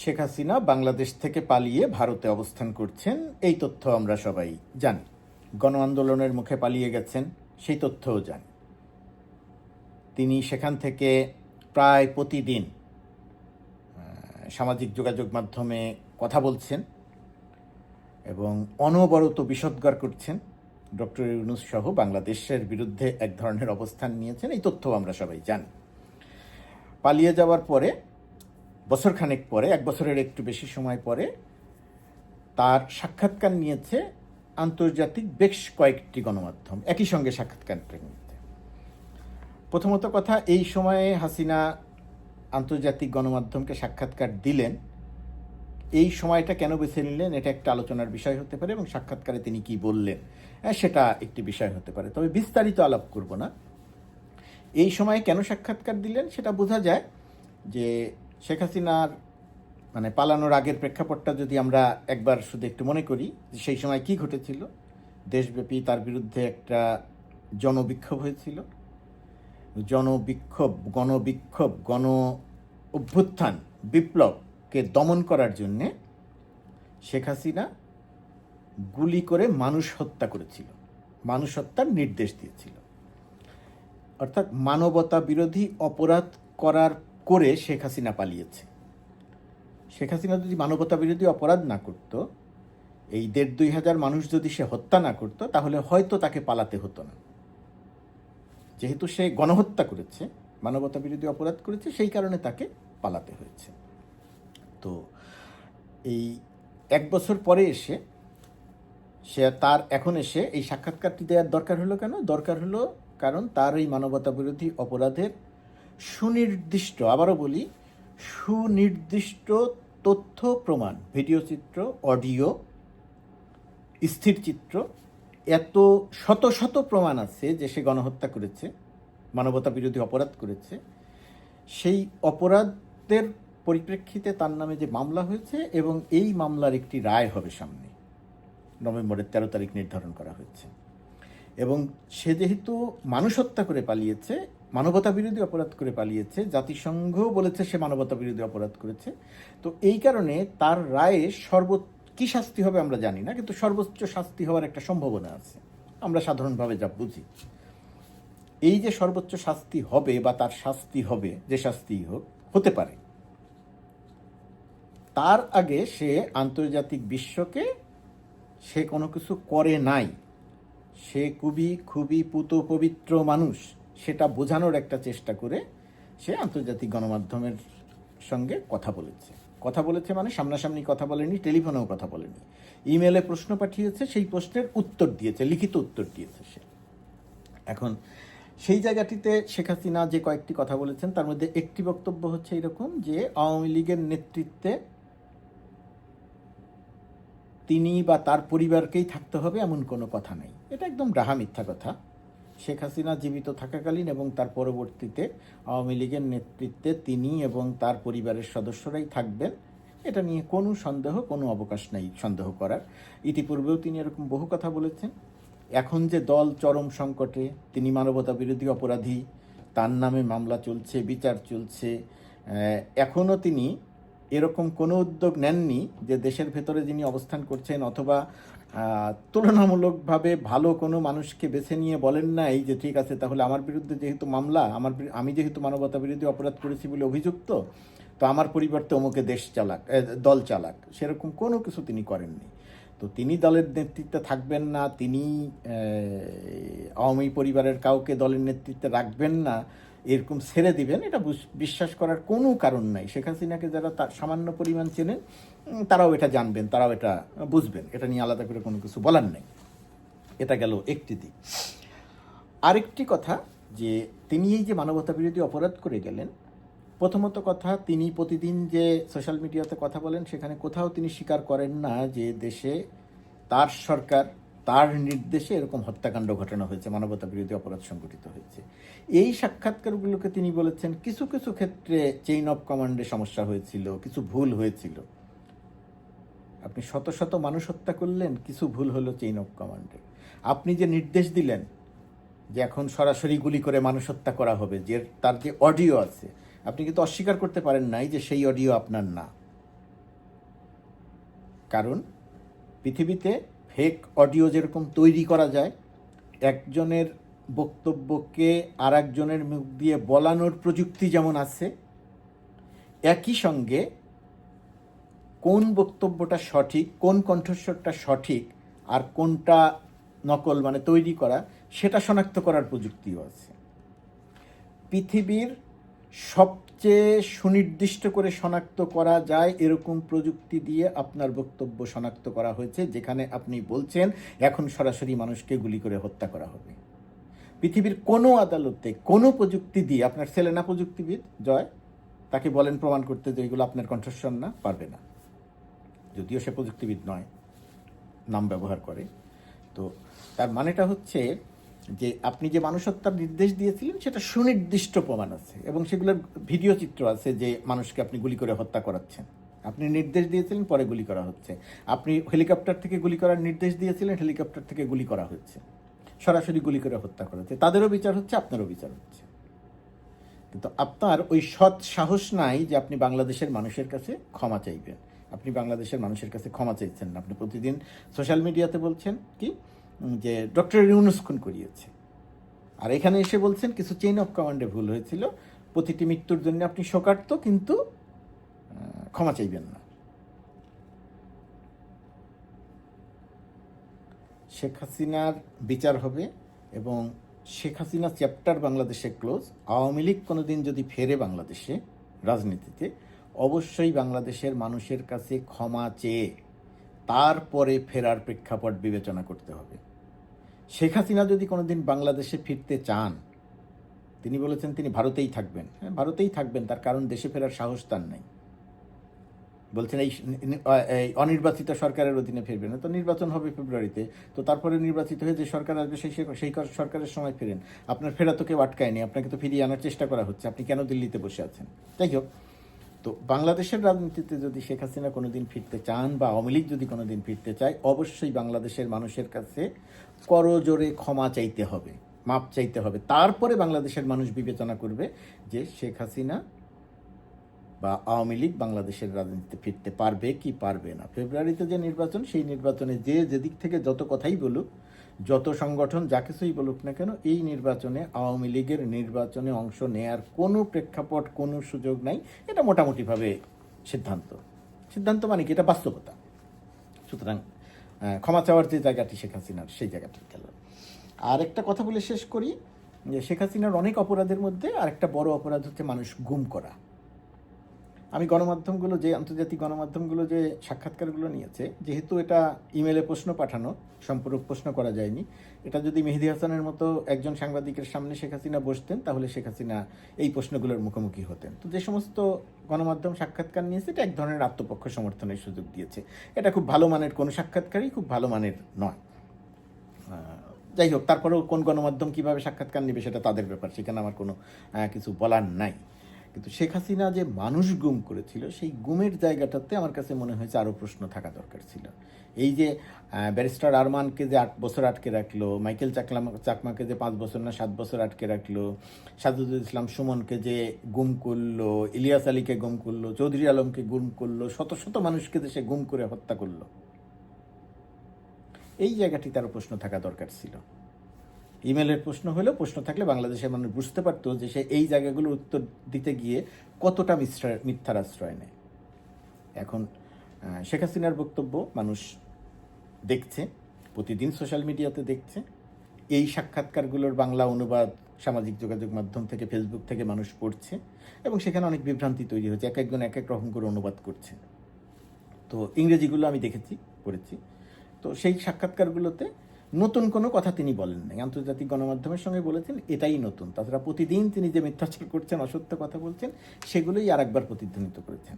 শেখ হাসিনা বাংলাদেশ থেকে পালিয়ে ভারতে অবস্থান করছেন, এই তথ্য আমরা সবাই জানি। গণ আন্দোলনের মুখে পালিয়ে গেছেন, সেই তথ্যও জানি। তিনি সেখান থেকে প্রায় প্রতিদিন সামাজিক যোগাযোগ মাধ্যমে কথা বলছেন এবং অনবরত বিষোদ্গার করছেন। ডক্টর ইউনুস সহ বাংলাদেশের বিরুদ্ধে এক ধরনের অবস্থান নিয়েছেন, এই তথ্য আমরা সবাই জানি। পালিয়ে যাওয়ার পরে বছরখানেক পরে এক বছরের একটু বেশি সময় পরে তার সাক্ষাৎকার নিয়েছে আন্তর্জাতিক বেশ কয়েকটি গণমাধ্যম। একই সঙ্গে সাক্ষাৎকার নিতে প্রথমত কথা এই সময়ে হাসিনা আন্তর্জাতিক গণমাধ্যমকে সাক্ষাৎকার দিলেন। এই সময়টা কেন বেছে নিলেন এটা একটা আলোচনার বিষয় হতে পারে এবং সাক্ষাৎকারে তিনি কি বললেন হ্যাঁ, সেটা একটি বিষয় হতে পারে। তবে বিস্তারিত আলাপ করব না। এই সময়ে কেন সাক্ষাৎকার দিলেন সেটা বোঝা যায় যে শেখ হাসিনার মানে পালানোর আগের প্রেক্ষাপটটা যদি আমরা একবার শুধু একটু মনে করি সেই সময় কি ঘটেছিল? দেশব্যাপী তার বিরুদ্ধে একটা জনবিক্ষোভ হয়েছিল। জনবিক্ষোভ, গণবিক্ষোভ, গণ অভ্যুত্থান, বিপ্লবকে দমন করার জন্যে শেখ হাসিনা গুলি করে মানুষ হত্যা করেছিল। মানুষ হত্যার নির্দেশ দিয়েছিল। অর্থাৎ মানবতা বিরোধী অপরাধ করার করে শেখ হাসিনা পালিয়েছে। শেখ হাসিনা যদি মানবতা বিরোধী অপরাধ না করত, এই দেড় দুই হাজার মানুষ যদি সে হত্যা না করত, তাহলে হয়তো তাকে পালাতে হতো না। যেহেতু সে গণহত্যা করেছে মানবতা বিরোধী অপরাধ করেছে, সেই কারণে তাকে পালাতে হয়েছে। তো এই এক বছর পরে এসে সে তার এখন এসে এই সাক্ষাৎকারটি দেওয়ার দরকার হলো কেন? দরকার হলো কারণ তার এই মানবতা বিরোধী অপরাধের সুনির্দিষ্ট, আবারও বলি, সুনির্দিষ্ট তথ্য প্রমাণ, ভিডিও চিত্র, অডিও, স্থির চিত্র, এত শত শত প্রমাণ আছে যে সে গণহত্যা করেছে, মানবতা বিরোধী অপরাধ করেছে। সেই অপরাধের পরিপ্রেক্ষিতে তার নামে যে মামলা হয়েছে এবং এই মামলার একটি রায় হবে সামনে। নভেম্বরের তেরো তারিখ নির্ধারণ করা হয়েছে। এবং সে যেহেতু মানুষ হত্যা করে পালিয়েছে মানবতা বিরোধী অপরাধ করে পালিয়েছে জাতিসংঘ বলেছে সে মানবতা বিরোধী অপরাধ করেছে। তো এই কারণে তার রায়ে সর্ব কি শাস্তি হবে আমরা জানি না, কিন্তু সর্বোচ্চ শাস্তি হওয়ার একটা সম্ভাবনা আছে। আমরা সাধারণভাবে যা বুঝি। এই যে সর্বোচ্চ শাস্তি হবে বা তার শাস্তি হবে, যে শাস্তি হোক, হতে পারে। তার আগে সে আন্তর্জাতিক বিশ্বকে সে কোনো কিছু করে নাই। সে খুবই খুবই পুত পবিত্র মানুষ। সেটা বোঝানোর একটা চেষ্টা করে সে আন্তর্জাতিক গণমাধ্যমের সঙ্গে কথা বলেছে। কথা বলেছে মানে সামনাসামনি কথা বলেনি, টেলিফোনেও কথা বলেনি। ইমেলে প্রশ্ন পাঠিয়েছে, সেই প্রশ্নের উত্তর দিয়েছে, লিখিত উত্তর দিয়েছে সে। এখন সেই জায়গাটিতে শেখ হাসিনা যে কয়েকটি কথা বলেছেন, তার মধ্যে একটি বক্তব্য হচ্ছে এরকম যে, আওয়ামী লীগের নেতৃত্বে তিনি বা তার পরিবারকেই থাকতে হবে এমন কোনো কথা নেই। এটা একদম ডাহা মিথ্যা কথা। শেখ হাসিনা জীবিত থাকাকালীন এবং তার পরবর্তীতে আওয়ামী লীগের নেতৃত্বে তিনি এবং তার পরিবারের সদস্যরাই থাকবেন, এটা নিয়ে কোনো সন্দেহ, কোনো অবকাশ নেই সন্দেহ করার। ইতিপূর্বেও তিনি এরকম বহু কথা বলেছেন। এখন যে দল চরম সংকটে, তিনি মানবতা বিরোধী অপরাধী, তার নামে মামলা চলছে, বিচার চলছে এখনও তিনি এরকম কোনো উদ্যোগ নেননি যে দেশের ভেতরে যিনি অবস্থান করছেন অথবা তুলনামূলকভাবে ভালো কোনো মানুষকে বেছে নিয়ে বলেন না, এই যে ঠিক আছে, তাহলে আমার বিরুদ্ধে যেহেতু মামলা, আমার আমি যেহেতু মানবতা বিরোধী অপরাধ করেছি বলে অভিযুক্ত, তো আমার পরিবর্তে অমুকে দেশ চালাক দল চালাক। সেরকম কোনো কিছু তিনি করেননি। তো তিনি দলের নেতৃত্বে থাকবেন না, তিনি আওয়ামী পরিবারের কাউকে দলের নেতৃত্বে রাখবেন না। এরকম ছেড়ে দিবেন, এটা বিশ্বাস করার কোনো কারণ নাই। শেখ হাসিনাকে যারা তার সামান্য পরিমাণ চেনেন তারাও এটা জানবেন, তারাও এটা বুঝবেন। এটা নিয়ে আলাদা করে কোনো কিছু বলার নেই। এটা গেল একটি দিক। আরেকটি কথা যে, তিনি এই যে মানবতা বিরোধী অপরাধ করে গেলেন, প্রথমত কথা, তিনি প্রতিদিন যে সোশ্যাল মিডিয়াতে কথা বলেন, সেখানে কোথাও তিনি স্বীকার করেন না যে দেশে তার সরকার তার নির্দেশে এরকম হত্যাকাণ্ড ঘটানো হয়েছে, মানবতা বিরোধী অপরাধ সংঘটিত হয়েছে। এই সাক্ষাৎকারগুলোকে তিনি বলেছেন, কিছু কিছু ক্ষেত্রে চেইন অফ কমান্ডে সমস্যা হয়েছিল, কিছু ভুল হয়েছিল। আপনি শত শত মানুষ হত্যা করলেন, কিছু ভুল হলো চেইন অফ কমান্ডে আপনি যে নির্দেশ দিলেন যে এখন সরাসরি গুলি করে মানুষ হত্যা করা হবে, যে তার যে অডিও আছে, আপনি কিন্তু অস্বীকার করতে পারেন নাই যে সেই অডিও আপনার না। কারণ পৃথিবীতে ফেক অডিও যেরকম তৈরি করা যায়, একজনের বক্তব্যকে আর একজনের মুখ দিয়ে বলানোর প্রযুক্তি যেমন আছে, একই সঙ্গে কোন বক্তব্যটা সঠিক, কোন কণ্ঠস্বরটা সঠিক, আর কোনটা নকল মানে তৈরি করা, সেটা শনাক্ত করার প্রযুক্তিও আছে। পৃথিবীর সবচেয়ে সুনির্দিষ্ট করে শনাক্ত করা যায় এরকম প্রযুক্তি দিয়ে আপনার বক্তব্য শনাক্ত করা হয়েছে, যেখানে আপনি বলছেন, এখন সরাসরি মানুষকে গুলি করে হত্যা করা হবে। পৃথিবীর কোনো আদালতে কোনো প্রযুক্তি দিয়ে, আপনার ছেলে না প্রযুক্তিবিদ, জয়, তাকে বলেন প্রমাণ করতে যে এগুলো আপনার কণ্ঠস্বর না, পারবে না। যদিও সে প্রযুক্তিবিদ নয়, নাম ব্যবহার করে। তো তার মানেটা হচ্ছে যে আপনি যে মানুষ হত্যার নির্দেশ দিয়েছিলেন, সেটা সুনির্দিষ্ট প্রমাণ আছে। এবং সেগুলোর ভিডিও চিত্র আছে যে মানুষকে আপনি গুলি করে হত্যা করাচ্ছেন। আপনি নির্দেশ দিয়েছিলেন, পরে গুলি করা হচ্ছে। আপনি হেলিকপ্টার থেকে গুলি করার নির্দেশ দিয়েছিলেন, হেলিকপ্টার থেকে গুলি করা হচ্ছে। সরাসরি গুলি করে হত্যা করা হচ্ছে। তাদেরও বিচার হচ্ছে, আপনারও বিচার হচ্ছে। কিন্তু আপনার ওই সৎ সাহস নাই যে আপনি বাংলাদেশের মানুষের কাছে ক্ষমা চাইবেন। আপনি বাংলাদেশের মানুষের কাছে ক্ষমা চাইছেন না। আপনি প্রতিদিন সোশ্যাল মিডিয়াতে বলছেন কি যে ডক্টর ইউনুস খুন করিয়েছে। আর এখানে এসে বলছেন কিছু চেইন অফ কমান্ডে ভুল হয়েছিল। প্রতিটি মৃত্যুর জন্য আপনি শোকার্ত, কিন্তু ক্ষমা চাইবেন না। শেখ হাসিনার বিচার হবে এবং শেখ হাসিনা চ্যাপ্টার বাংলাদেশে ক্লোজ আওয়ামী লীগ কোনোদিন যদি ফেরে বাংলাদেশে রাজনীতিতে, অবশ্যই বাংলাদেশের মানুষের কাছে ক্ষমা চেয়ে তারপরে ফেরার প্রেক্ষাপট বিবেচনা করতে হবে। শেখ হাসিনা যদি কোনোদিন বাংলাদেশে ফিরতে চান, তিনি বলেছেন তিনি ভারতেই থাকবেন। হ্যাঁ ভারতেই থাকবেন, তার কারণ দেশে ফেরার সাহস তার নাই। বলছেন এই অনির্বাচিত সরকারের অধীনে ফিরবেন তো নির্বাচন হবে ফেব্রুয়ারিতে। তো তারপরে নির্বাচিত হয়ে যে সরকার আসবে, সেই সেই সরকারের সময় ফেরেন। আপনার ফেরা তো কেউ আটকায়নি, আপনাকে তো ফিরিয়ে আনার চেষ্টা করা হচ্ছে। আপনি কেন দিল্লিতে বসে আছেন? যাই হোক তো বাংলাদেশের রাজনীতিতে যদি শেখ হাসিনা কোনোদিন ফিরতে চান বা আওয়ামী লীগ যদি কোনোদিন ফিরতে চায়, অবশ্যই বাংলাদেশের মানুষের কাছে করজোরে ক্ষমা চাইতে হবে, মাপ চাইতে হবে। তারপরে বাংলাদেশের মানুষ বিবেচনা করবে যে শেখ হাসিনা বা আওয়ামী লীগ বাংলাদেশের রাজনীতিতে ফিরতে পারবে কি পারবে না। ফেব্রুয়ারিতে যে নির্বাচন, সেই নির্বাচনে যে যেদিক থেকে যত কথাই বলুক যত সংগঠন যা কিছুই বলুক না কেন, এই নির্বাচনে, আওয়ামী লীগের নির্বাচনে অংশ নেয়ার কোনো প্রেক্ষাপট, কোনো সুযোগ নাই। এটা মোটামুটিভাবে সিদ্ধান্ত। সিদ্ধান্ত মানে কি? এটা বাস্তবতা। সুতরাং ক্ষমা চাওয়ার যে জায়গাটি শেখ হাসিনার, সেই জায়গাটি গেল আর একটা কথা বলে শেষ করি, যে শেখ হাসিনার অনেক অপরাধের মধ্যে আরেকটা বড় অপরাধ হচ্ছে মানুষ গুম করা। আমি গণমাধ্যমগুলো যে, আন্তর্জাতিক গণমাধ্যমগুলো যে সাক্ষাৎকারগুলো নিয়েছে, যেহেতু এটা ইমেলে প্রশ্ন পাঠানো, সম্পূরক প্রশ্ন করা যায়নি, এটা যদি মেহেদি হাসানের মতো একজন সাংবাদিকের সামনে শেখ হাসিনা বসতেন, তাহলে শেখ হাসিনা এই প্রশ্নগুলোর মুখোমুখি হতেন। তো যে সমস্ত গণমাধ্যম সাক্ষাৎকার নিয়েছে, এটা এক ধরনের আত্মপক্ষ সমর্থনের সুযোগ দিয়েছে। এটা খুব ভালো মানের, কোনো সাক্ষাৎকারই খুব ভালো মানের নয়। যাই হোক, তারপরেও কোন গণমাধ্যম কীভাবে সাক্ষাৎকার নেবে সেটা তাদের ব্যাপার, সেখানে আমার কোনো কিছু বলার নাই। কিন্তু শেখ হাসিনা যে মানুষ গুম করেছিল, সেই গুমের জায়গাটাতে আমার কাছে মনে হয়েছে আরও প্রশ্ন থাকা দরকার ছিল। এই যে ব্যারিস্টার আরমানকে যে আট বছর আটকে রাখল, মাইকেল চাকলা চাকমাকে যে পাঁচ বছর না সাত বছর আটকে রাখল সাজুদুল ইসলাম সুমনকে যে গুম করল, ইলিয়াস আলীকে গুম করল, চৌধুরী আলমকে গুম করল, শত শত মানুষকে দেশে গুম করে হত্যা করল। এই জায়গাটি তারও প্রশ্ন থাকা দরকার ছিল। ইমেলের প্রশ্ন হলেও প্রশ্ন থাকলে বাংলাদেশের মানুষ বুঝতে পারতো যে সে এই জায়গাগুলোর উত্তর দিতে গিয়ে কতটা মিথ্যা- মিথ্যার আশ্রয় নেয়। এখন শেখ হাসিনার বক্তব্য মানুষ দেখছে, প্রতিদিন সোশ্যাল মিডিয়াতে দেখছে। এই সাক্ষাৎকারগুলোর বাংলা অনুবাদ, সামাজিক যোগাযোগ মাধ্যম থেকে, ফেসবুক থেকে মানুষ পড়ছে এবং সেখানে অনেক বিভ্রান্তি তৈরি হচ্ছে এক একজন এক এক রকম করে অনুবাদ করছে তো ইংরেজিগুলো আমি দেখেছি, পড়েছি। তো সেই সাক্ষাৎকারগুলোতে নতুন কোনো কথা তিনি বলেন নাই। আন্তর্জাতিক গণমাধ্যমের সঙ্গে বলেছেন, এটাই নতুন। তাছাড়া প্রতিদিন তিনি যে মিথ্যাচার করছেন, অসত্য কথা বলছেন, সেগুলোই আর একবার প্রতিধ্বনিত করেছেন।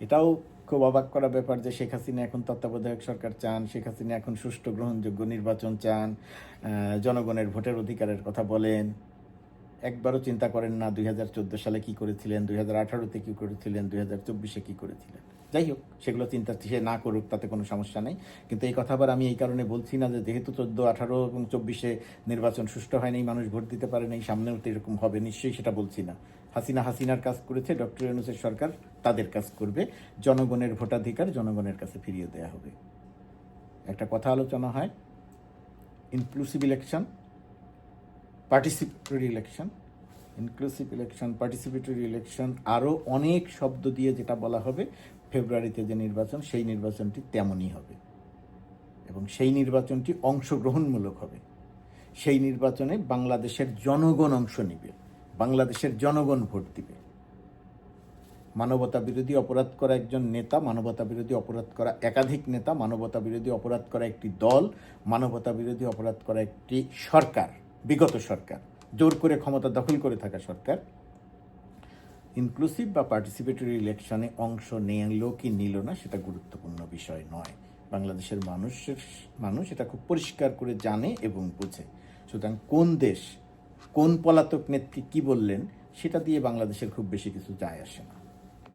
এটাও খুব অবাক করা ব্যাপার যে শেখ হাসিনা এখন তত্ত্বাবধায়ক সরকার চান, শেখ হাসিনা এখন সুষ্ঠু গ্রহণযোগ্য নির্বাচন চান জনগণের ভোটের অধিকারের কথা বলেন। একবারও চিন্তা করেন না দুই হাজার চোদ্দ সালে কি করেছিলেন, দুই হাজার আঠারোতে কী করেছিলেন, দুই হাজার চব্বিশে কী করেছিলেন। যাই হোক, সেগুলো চিন্তা সে না করুক, তাতে কোনো সমস্যা নেই। কিন্তু এই কথা আবার আমি এই কারণে বলছি না যে যেহেতু চোদ্দ, আঠারো এবং চব্বিশে নির্বাচন সুষ্ঠু হয়নি, মানুষ ভোট দিতে পারে নাই, সামনেও তো এরকম হবে, নিশ্চয়ই সেটা বলছি না। হাসিনা হাসিনার কাজ করেছে, ডক্টর ইউনুসের সরকার তাদের কাজ করবে, জনগণের ভোটাধিকার জনগণের কাছে ফিরিয়ে দেওয়া হবে। একটা কথা আলোচনা হয় inclusive election participatory election inclusive election participatory election আরও অনেক শব্দ দিয়ে যেটা বলা হবে ফেব্রুয়ারিতে যে নির্বাচন, সেই নির্বাচনটি তেমনই হবে। এবং সেই নির্বাচনটি অংশগ্রহণমূলক হবে। সেই নির্বাচনে বাংলাদেশের জনগণ অংশ নেবে, বাংলাদেশের জনগণ ভোট দিবে। মানবতা বিরোধী অপরাধ করা একজন নেতা, মানবতা বিরোধী অপরাধ করা একাধিক নেতা, মানবতা বিরোধী অপরাধ করা একটি দল, মানবতা বিরোধী অপরাধ করা একটি সরকার, বিগত সরকার। জোর করে ক্ষমতা দখল করে থাকা সরকার। ইনক্লুসিভ বা পার্টিসিপেটরি ইলেকশনে অংশ নিল কি নিল না, সেটা গুরুত্বপূর্ণ বিষয় নয়। বাংলাদেশের মানুষের, মানুষ এটা খুব পরিষ্কার করে জানে এবং বুঝে। সুতরাং কোন দেশ, কোন পলাতক নেত্রী কি বললেন, সেটা দিয়ে বাংলাদেশের খুব বেশি কিছু যায় আসে না।